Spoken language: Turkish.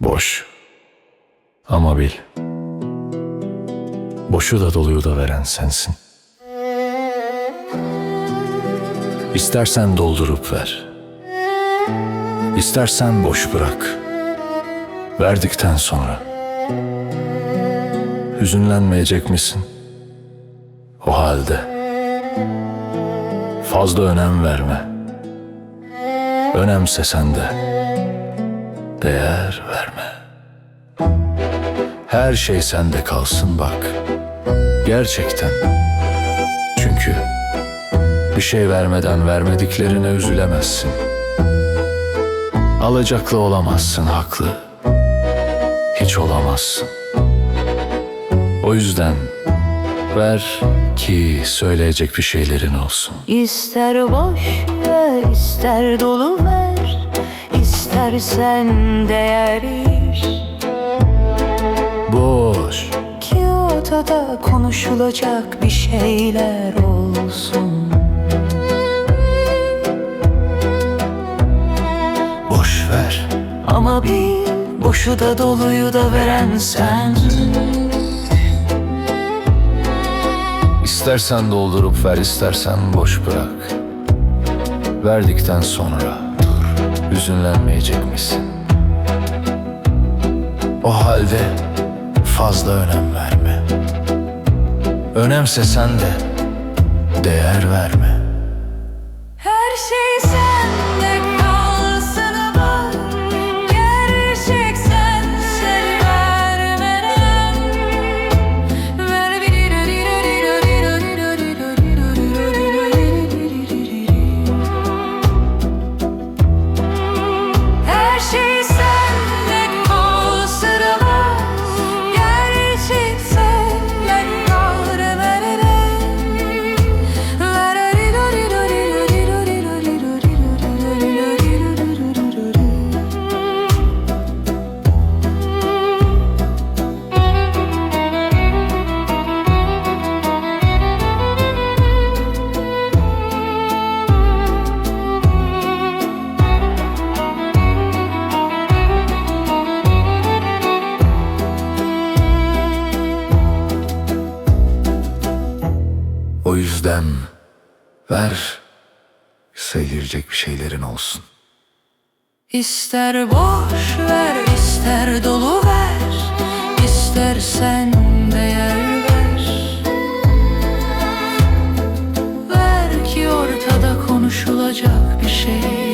Boş. Ama bil. Boşu da doluyu da veren sensin. İstersen doldurup ver. İstersen boş bırak. Verdikten sonra. Hüzünlenmeyecek misin? O halde. Fazla önem verme. Önemse sen de. Değer verme. Her şey sende kalsın bak. Gerçekten. Çünkü bir şey vermeden vermediklerine üzülemezsin. Alacaklı olamazsın haklı. Hiç olamazsın. O yüzden ver ki söyleyecek bir şeylerin olsun. İster boş ver, ister dolu ver İstersen değer ver ortada konuşulacak bir şeyler olsun Boş ver. Ama bil boşu da doluyu da veren sen İstersen doldurup ver, istersen boş bırak. Verdikten sonra dur, hüzünlenmeyecek misin? O halde fazla önem verme. Önemse sen de değer verme. O yüzden ver sayılacak bir şeylerin olsun. İster boş ver, ister dolu ver, istersen değer ver. Ver ki ortada konuşulacak bir şey